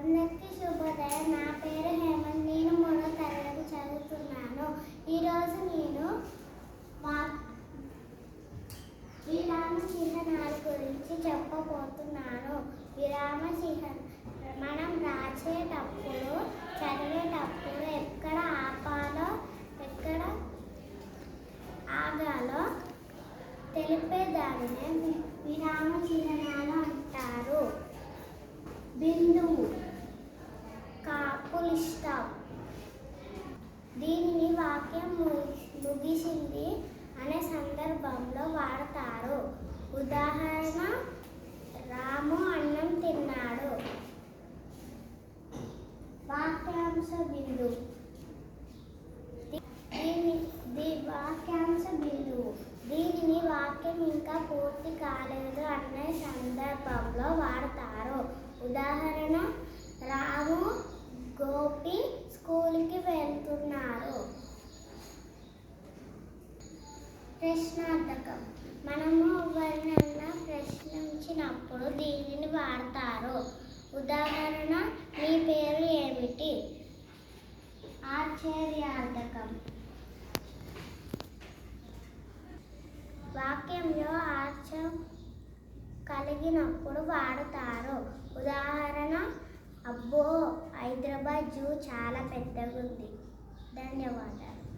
అందరికీ శుభోదయం. నా పేరు హేమంత్. నేను మూడో తరగతి చదువుతున్నాను. ఈరోజు నేను మా విరామ చిహ్నాల గురించి చెప్పబోతున్నాను. విరామ చిహ్న మనం రాసేటప్పుడు చదివేటప్పుడు ఎక్కడ ఆపాలో ఎక్కడ ఆగాలో తెలిపేదాన్ని విరామ చిహ్నాలు అంటారు. బిందువు కాపులిష్టం దీనిని వాక్యం ముగిసింది అనే సందర్భంలో వాడతారు. ఉదాహరణ రాము అన్నం తిన్నాడు. వాక్యాంశ బిందు. దీని దీ వాక్యాంశ బిందువు దీనిని వాక్యం ఇంకా పూర్తి కాలేదు అనే సందర్భంలో వాడతారు ఉదాహరణ రాము గోపి స్కూల్కి వెళ్తున్నారు ప్రశ్నార్థకం. మనము ఎవరినైనా ప్రశ్నించినప్పుడు దీనిని వాడతారు. ఉదాహరణ మీ పేరు ఏమిటి? ఆశ్చర్యార్థకం వాక్యంలో ఆశ్చర్యం కలిగినప్పుడు వాడతారు. ఉదాహరణ అబ్బో హైదరాబాద్ జూ చాలా పెద్దగుంది. ధన్యవాదాలు.